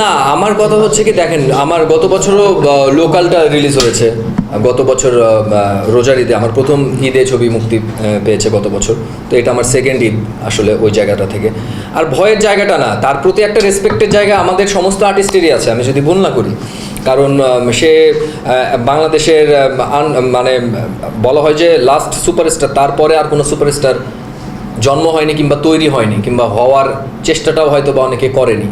না, আমার কথা হচ্ছে কি, দেখেন, আমার গত বছরও লোকালটা রিলিজ হয়েছে। গত বছর রোজার ঈদে আমার প্রথম ঈদে ছবি মুক্তি পেয়েছে গত বছর। তো এটা আমার সেকেন্ড ঈদ আসলে ওই জায়গাটা থেকে। আর ভয়ের জায়গাটা না, তার প্রতি একটা রেসপেক্টের জায়গা আমাদের সমস্ত আর্টিস্টেরই আছে, আমি যদি ভুল না করি। কারণ সে বাংলাদেশের মানে বলা হয় যে লাস্ট সুপারস্টার তারপরে আর কোনো সুপারস্টার জন্ম হয়নি কিংবা তৈরি হয়নি কিংবা হওয়ার চেষ্টাটাও হয়তো বা অনেকে করেনি।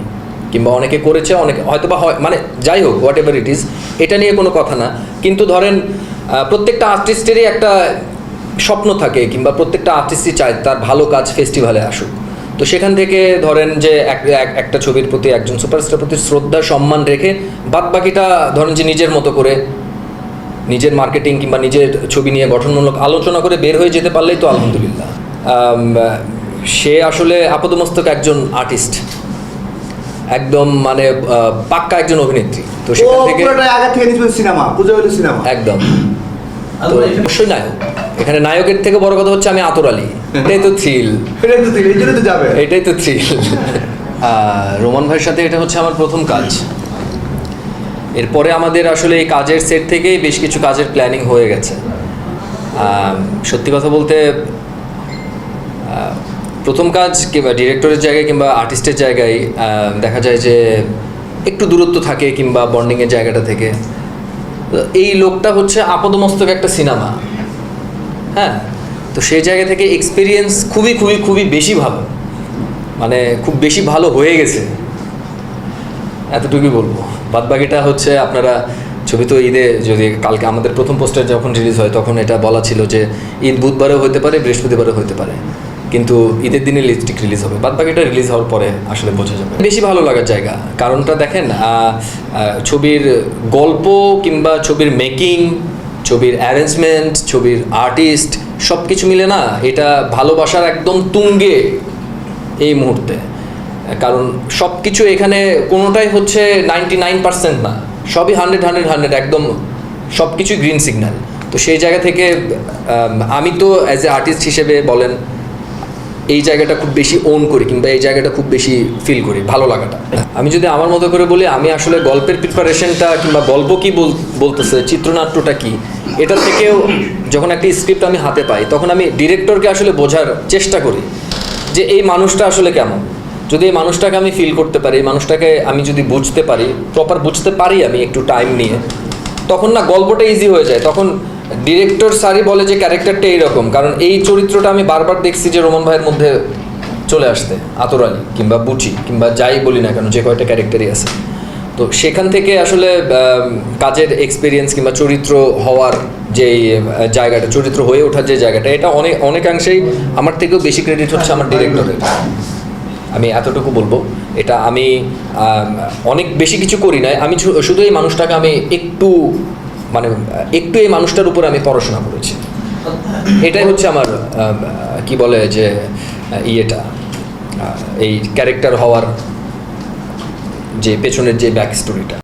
কিংবা অনেকে করেছে, অনেকে হয়তো বা হয় মানে যাই হোক হোয়াট এভার ইট ইজ এটা নিয়ে কোনো কথা না। কিন্তু ধরেন প্রত্যেকটা আর্টিস্টেরই একটা স্বপ্ন থাকে, কিংবা প্রত্যেকটা আর্টিস্টই চায় তার ভালো কাজ ফেস্টিভ্যালে আসুক। তো সেখান থেকে ধরেন যে এক- এক- একটা ছবির প্রতি একজন সুপারস্টার প্রতি শ্রদ্ধা, সম্মান রেখে বাদ বাকিটা ধরেন যে নিজের মতো করে, নিজের মার্কেটিং কিংবা নিজের ছবি নিয়ে গঠনমূলক আলোচনা করে বের হয়ে যেতে পারলেই তো আলহামদুলিল্লাহ। সে আসলে আপাতমস্তক একজন আর্টিস্ট একদম মানে পাক্কা একজন অভিনেত্রী। তো সেখান থেকে আগে থেকে সিনেমা পুজো হইল সিনেমা। একদম। তো অবশ্যই নায়ক। এখানে নায়কের থেকে বড় কথা হচ্ছে আমি আতর আলী। এটাই তো থ্রিল এটাই তো যাবে। এটাই তো থ্রিল রোমান ভাইয়ের সাথে এটা হচ্ছে আমার প্রথম কাজ। এরপরে আমাদের আসলে এই কাজের সেট থেকেই বেশ কিছু কাজের প্ল্যানিং হয়ে গেছে। সত্যি কথা বলতে আহ, প্রথম কাজ কিংবা ডিরেক্টরের জায়গায় কিংবা আর্টিস্টের জায়গায় দেখা যায় যে একটু দূরত্ব থাকে কিংবা বন্ডিংয়ের জায়গাটা থেকে। এই লোকটা হচ্ছে আপদমস্তক একটা সিনেমা। হ্যাঁ? তো সেই জায়গা থেকে এক্সপিরিয়েন্স খুবই খুবই খুবই বেশি ভালো। মানে খুব বেশি ভালো হয়ে গেছে। এতটুকুই বলব। বাদ বাকিটা হচ্ছে আপনারা ছবি তো ঈদে যদি কালকে আমাদের প্রথম পোস্টার যখন রিলিজ হয়, তখন এটা বলা ছিল যে ঈদ বুধবারেও হতে পারে, বৃহস্পতিবারেও হতে পারে। কিন্তু ঈদের দিনে লিপস্টিক রিলিজ হবে। বাদ বাকিটা রিলিজ হওয়ার পরে আসলে বোঝা যাবে। বেশি ভালো লাগার জায়গা। কারণটা দেখেন ছবির গল্প কিংবা ছবির মেকিং ছবির অ্যারেঞ্জমেন্ট ছবির আর্টিস্ট সব কিছু মিলে না এটা ভালোবাসার একদম তুঙ্গে এই মুহূর্তে। কারণ সব কিছু এখানে কোনোটাই হচ্ছে নাইনটি নাইন পার্সেন্ট না। সবই হান্ড্রেড হান্ড্রেড হান্ড্রেড একদম সব কিছুই গ্রিন সিগন্যাল তো সেই জায়গা থেকে আমি তো অ্যাজ এ আর্টিস্ট হিসেবে বলেন এই জায়গাটা খুব বেশি ওন করি কিংবা এই জায়গাটা খুব বেশি ফিল করি, ভালো লাগাটা। আমি যদি আমার মতো করে বলি, আমি আসলে গল্পের প্রিপারেশনটা কিংবা গল্প কি বল- বলতেছে, চিত্রনাট্যটা কি এটা থেকেও যখন একটা স্ক্রিপ্ট আমি হাতে পাই, তখন আমি ডিরেক্টরকে আসলে বোঝার চেষ্টা করি যে এই মানুষটা আসলে কেমন। যদি এই মানুষটাকে আমি ফিল করতে পারি, এই মানুষটাকে আমি যদি বুঝতে পারি প্রপার বুঝতে পারি আমি একটু টাইম নিয়ে, তখন না গল্পটা ইজি হয়ে যায়। তখন ডিরেক্টর স্যারই বলে যে ক্যারেক্টারটা এইরকম, কারণ এই চরিত্রটা আমি বারবার দেখছি যে রোমান ভাইয়ের মধ্যে চলে আসতে, আতর আলী কিংবা বুচি কিংবা যাই বলি না কেন, যে কয়টা ক্যারেক্টারই আছে। তো সেখান থেকে আসলে কাজের এক্সপিরিয়েন্স কিংবা চরিত্র হওয়ার যে জায়গাটা, চরিত্র হয়ে ওঠার যে জায়গাটা, এটা অনেক অনেকাংশেই আমার থেকেও বেশি ক্রেডিট হচ্ছে আমার ডিরেক্টরের আমি এতটুকু বলব, এটা আমি অনেক বেশি কিছু করি না আমি শুধু এই মানুষটাকে আমি একটু মানে একটু এই মানুষটার উপর আমি পড়াশোনা করেছি। এটাই হচ্ছে আমার আম, কি বলে যে ইয়েটা এই ক্যারেক্টার হওয়ার যে পেছনের যে ব্যাক স্টোরিটা